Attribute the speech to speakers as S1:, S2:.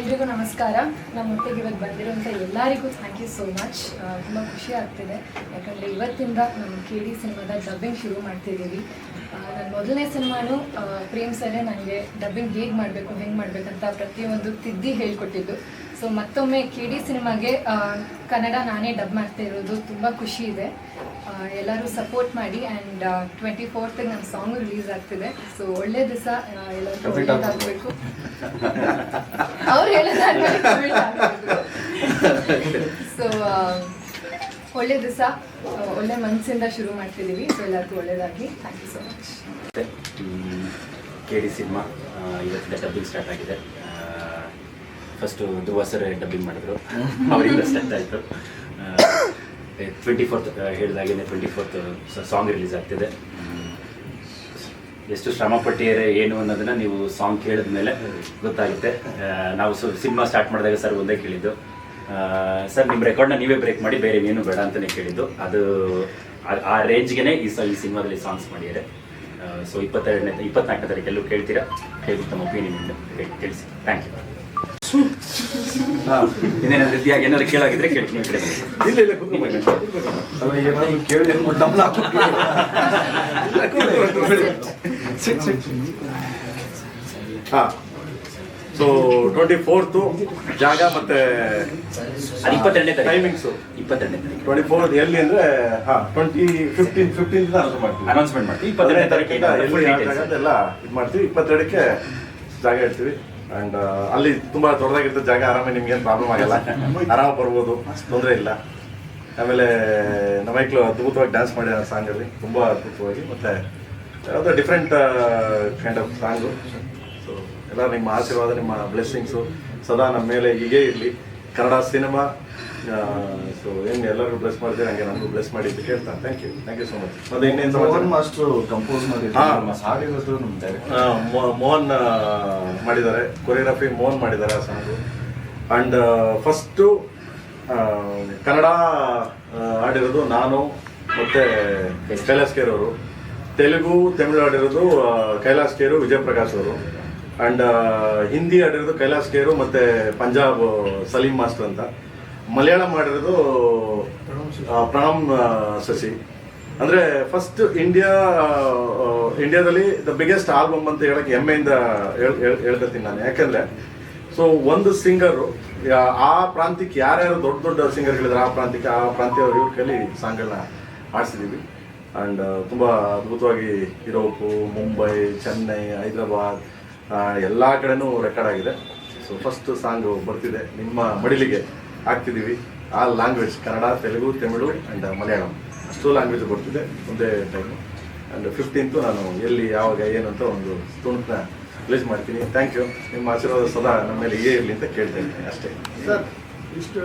S1: ಎಲ್ರಿಗೂ ನಮಸ್ಕಾರ. ನಮ್ಮ ಒಟ್ಟಿಗೆ ಇವತ್ತು ಬಂದಿರೋಂಥ ಎಲ್ಲರಿಗೂ ಥ್ಯಾಂಕ್ ಯು ಸೋ ಮಚ್ ತುಂಬ ಖುಷಿ ಆಗ್ತಿದೆ. ಯಾಕಂದರೆ ಇವತ್ತಿಂದ ನಮ್ಮ ಕೆ ಡಿ ಸಿನಿಮಾದ ಡಬ್ಬಿಂಗ್ ಶುರು ಮಾಡ್ತಿದ್ದೀವಿ. ನನ್ನ ಮೊದಲನೇ ಸಿನಿಮಾನು ಪ್ರೇಮ್ ಸರೇ ನನಗೆ ಡಬ್ಬಿಂಗ್ ಹೇಗೆ ಮಾಡಬೇಕು, ಹೆಂಗೆ ಮಾಡಬೇಕಂತ ಪ್ರತಿಯೊಂದು ತಿದ್ದಿ ಹೇಳ್ಕೊಟ್ಟಿದ್ದು. ಸೊ ಮತ್ತೊಮ್ಮೆ ಕೆ ಡಿ ಸಿನಿಮಾಗೆ ಕನ್ನಡ ನಾನೇ ಡಬ್ ಮಾಡ್ತಾ ಇರೋದು ತುಂಬ ಖುಷಿ ಇದೆ. ಎಲ್ಲರೂ ಸಪೋರ್ಟ್ ಮಾಡಿ ಆ್ಯಂಡ್ ಟ್ವೆಂಟಿ ಫೋರ್ತ್ ನನ್ನ ಸಾಂಗ್ ರಿಲೀಸ್ ಆಗ್ತಿದೆ. ಸೊ ಒಳ್ಳೆ ದಿವಸ ಎಲ್ಲರಿಗೂ ಒಳ್ಳೇದಾಗಬೇಕು ಅವ್ರು ಹೇಳಿದ್ರೆ ಸೊ ಒಳ್ಳೆ ದಿವಸ ಒಳ್ಳೆ ಮನಸ್ಸಿಂದ ಶುರು ಮಾಡ್ತಿದ್ದೀವಿ ಸೊ ಎಲ್ಲರಿಗೂ ಒಳ್ಳೇದಾಗಿ thank you so much
S2: K D cinema ಇವತ್ತಿಂದ ಡಬ್ಬಿಂಗ್ ಸ್ಟಾರ್ಟ್ ಆಗಿದೆ. ಫಸ್ಟು ಧ್ರುವ ಸರ್ ಡಬ್ಬಿಂಗ್ ಮಾಡಿದ್ರು. ಅವರಿಂದ ಸ್ಟಾರ್ಟ್ ಆಯಿತು. ಟ್ವೆಂಟಿ ಫೋರ್ತ್ ಹೇಳಿದಾಗೆ ಟ್ವೆಂಟಿ ಫೋರ್ತ್ ಸಾಂಗ್ ರಿಲೀಸ್ ಆಗ್ತಿದೆ. ಎಷ್ಟು ಶ್ರಮ ಪಟ್ಟಿಯರೆ ಏನು ಅನ್ನೋದನ್ನ ನೀವು ಸಾಂಗ್ ಕೇಳಿದ ಮೇಲೆ ಗೊತ್ತಾಗುತ್ತೆ ನಾವು ಸಿನಿಮಾ ಸ್ಟಾರ್ಟ್ ಮಾಡಿದಾಗ ಸರ್ ಒಂದೇ ಕೇಳಿದ್ದು. ಸರ್ ನಿಮ್ಮ ರೆಕಾರ್ಡ್ನ ನೀವೇ ಬ್ರೇಕ್ ಮಾಡಿ, ಬೇರೆ ಏನು ಬೇಡ ಅಂತಲೇ ಕೇಳಿದ್ದು. ಅದು ಆ- ಆ ರೇಂಜ್ಗೆ ಈ ಈ ಸಿನಿಮಾದಲ್ಲಿ ಸಾಂಗ್ಸ್ ಮಾಡಿದ್ದಾರೆ. ಸೊ ಇಪ್ಪತ್ತೆರಡನೇ, ಇಪ್ಪತ್ನಾಲ್ಕನೇ ತಾರೀಕೆಲ್ಲೂ ಕೇಳ್ತೀರಾ? ಹೇಗೆ ತಮ್ಮ ಒಪಿನಿಯನ್ ತಿಳಿಸಿ. ಥ್ಯಾಂಕ್ ಯು ಇನ್ನೇನಾದ್ರು ರೀತಿಯಾಗಿ ಏನಾದ್ರು ಕೇಳಾಗಿದ್ರೆ ಕೇಳ್ತೀನಿ ಕಡೆ.
S3: ಇಲ್ಲ ಇಲ್ಲ ಡಬ್ಲ್ ಹಾ. ಸೊ ಟ್ವೆಂಟಿ ಫೋರ್ತು ಜಾಗ ಮತ್ತೆ
S2: ಇಪ್ಪತ್ತೆರಡನೇ
S3: ಟೈಮಿಂಗ್ಸು
S2: ಇಪ್ಪತ್ತೆರಡನೇ
S3: ಟ್ವೆಂಟಿ ಫೋರ್ತ್ ಎಲ್ಲಿ ಅಂದ್ರೆ ಹಾಂ ಟ್ವೆಂಟಿ ಫಿಫ್ಟೀನ್ ಫಿಫ್ಟೀನ್ ಅನೌನ್ಸ್ ಮಾಡ್ತೀವಿ.
S2: ಅನೌನ್ಸ್ಮೆಂಟ್ ಮಾಡ್ತೀವಿ. ಇಪ್ಪತ್ತೆರಡನೇ ತಾರೀಕು
S3: ಎಲ್ಲಿ ಜಾಗ ಅದೆಲ್ಲ ಇದು ಮಾಡ್ತೀವಿ. ಇಪ್ಪತ್ತೆರಡಕ್ಕೆ ಜಾಗ ಇಡ್ತೀವಿ. ಅಂಡ್ ಅಲ್ಲಿ ತುಂಬಾ ದೊಡ್ಡದಾಗಿರ್ತದೆ ಜಾಗ ಆರಾಮಾಗಿ ನಿಮ್ಗೆ ಏನು ಪ್ರಾಬ್ಲಮ್ ಆಗಲ್ಲ. ಆರಾಮ ಬರ್ಬೋದು, ತೊಂದರೆ ಇಲ್ಲ. ಆಮೇಲೆ, ನಮ್ಮ ಮೈಕ್ಳು ಅದ್ಭುತವಾಗಿ ಡ್ಯಾನ್ಸ್ ಮಾಡಿದ ಸಾಂಗಲ್ಲಿ ತುಂಬ ಅದ್ಭುತವಾಗಿ, ಮತ್ತೆ ಯಾವುದೋ different kind of song so ಎಲ್ಲ ನಿಮ್ಮ ಆಶೀರ್ವಾದ, ನಿಮ್ಮ ಬ್ಲೆಸ್ಸಿಂಗ್ಸು ಸದಾ ನಮ್ಮ ಮೇಲೆ ಹೀಗೆ ಇರಲಿ. ಕನ್ನಡ ಸಿನಿಮಾ ಸೊ ಏನು ಎಲ್ಲರೂ ಬ್ಲೆಸ್ ಮಾಡಿದ್ರೆ ಹಂಗೆ ನಮಗೂ ಬ್ಲೆಸ್ ಮಾಡಿ ಅಂತ ಕೇಳ್ತಾ thank you thank you so much ಮತ್ತೆ ಇನ್ನೇನು
S4: ಮೋಹನ್ ಮಾಸ್ಟ್ರು ಕಂಪೋಸ್
S3: ಮಾಡಿದ್ದಾರೆ
S4: ಹಾಂ. ಹಾಡಿರೋದು ನಮ್ಮ ಡೈರೆಕ್ಟ್
S3: ಮೋಹನ್ ಮಾಡಿದ್ದಾರೆ. ಕೊರಿಯೋಗ್ರಫಿ ಮೋಹನ್ ಮಾಡಿದ್ದಾರೆ ಆ ಸಾಂಗು ಅಂಡ್ ಫಸ್ಟು ಕನ್ನಡ ಆಡಿರೋದು ನಾನು ಮತ್ತೆ ಕೈಲಾಸ್ ಕೇರ್ ಅವರು. ತೆಲುಗು ತಮಿಳು ಆಡಿರೋದು ಕೈಲಾಸ್ ಕೇರು ವಿಜಯ್ ಪ್ರಕಾಶ್ ಅವರು ಅಂಡ್ ಹಿಂದಿ ಆಡಿರೋದು ಕೈಲಾಸ್ ಕೇರು ಮತ್ತೆ ಪಂಜಾಬ್ ಸಲೀಂ ಮಾಸ್ಟರ್ ಅಂತ. ಮಲಯಾಳಂ ಮಾಡಿರೋದು ಪ್ರಾಣ ಸಸಿ. ಅಂದ್ರೆ ಫಸ್ಟ್ ಇಂಡಿಯಾ ಇಂಡಿಯಾದಲ್ಲಿ ದ ಬಿಗ್ಗೆಸ್ಟ್ ಆಲ್ಬಮ್ ಅಂತ ಹೇಳಕ್ ಹೆಮ್ಮೆಯಿಂದ ಹೇಳ್- ಹೇಳ್- ಹೇಳ್ಕೊತೀನಿ ನಾನು. ಯಾಕಂದ್ರೆ ಸೊ ಒಂದು ಸಿಂಗರು ಆ ಪ್ರಾಂತ್ಯಕ್ಕೆ ಯಾರ್ಯಾರು ದೊಡ್ಡ ದೊಡ್ಡ ಸಿಂಗರ್ಗಳಿದ್ರೆ ಆ ಪ್ರಾಂತ್ಯಕ್ಕೆ, ಆ ಪ್ರಾಂತ್ಯವ್ರ ಇವ್ರ ಕೈಲಿ ಸಾಂಗ್ಗಳನ್ನ ಆಡಿಸಿದೀವಿ ಅಂಡ್ ತುಂಬಾ ಅದ್ಭುತವಾಗಿ ಯುರೋಪು, ಮುಂಬೈ, ಚೆನ್ನೈ, ಹೈದರಾಬಾದ್ ಎಲ್ಲಾ ಕಡೆನೂ ರೆಕಾರ್ಡ್ ಆಗಿದೆ. ಸೊ ಫಸ್ಟ್ ಸಾಂಗ್ ಬರ್ತಿದೆ ನಿಮ್ಮ ಮಡಿಲಿಗೆ. ಹಾಕ್ತಿದೀವಿ ಆ ಲ್ಯಾಂಗ್ವೇಜ್ ಕನ್ನಡ, ತೆಲುಗು, ತಮಿಳು ಆ್ಯಂಡ್ ಮಲಯಾಳಂ. ಅಷ್ಟು ಲ್ಯಾಂಗ್ವೇಜ್ ಬರ್ತಿದೆ ಒಂದೇ ಟೈಮು ಆ್ಯಂಡ್ ಫಿಫ್ಟೀನ್ತು ನಾನು ಎಲ್ಲಿ, ಯಾವಾಗ ಏನಂತ ಒಂದು ತುಣುಕನ್ನ ರಿಲೀಸ್ ಮಾಡ್ತೀನಿ. ಥ್ಯಾಂಕ್ ಯು ನಿಮ್ಮ ಆಶೀರ್ವಾದ ಸದಾ ನಮ್ಮ ಮೇಲೆ ಹೀಗೆ ಇರಲಿ ಅಂತ ಕೇಳ್ತಾ ಇದ್ದೀನಿ ಅಷ್ಟೇ.
S4: ಸರ್ ಇಷ್ಟು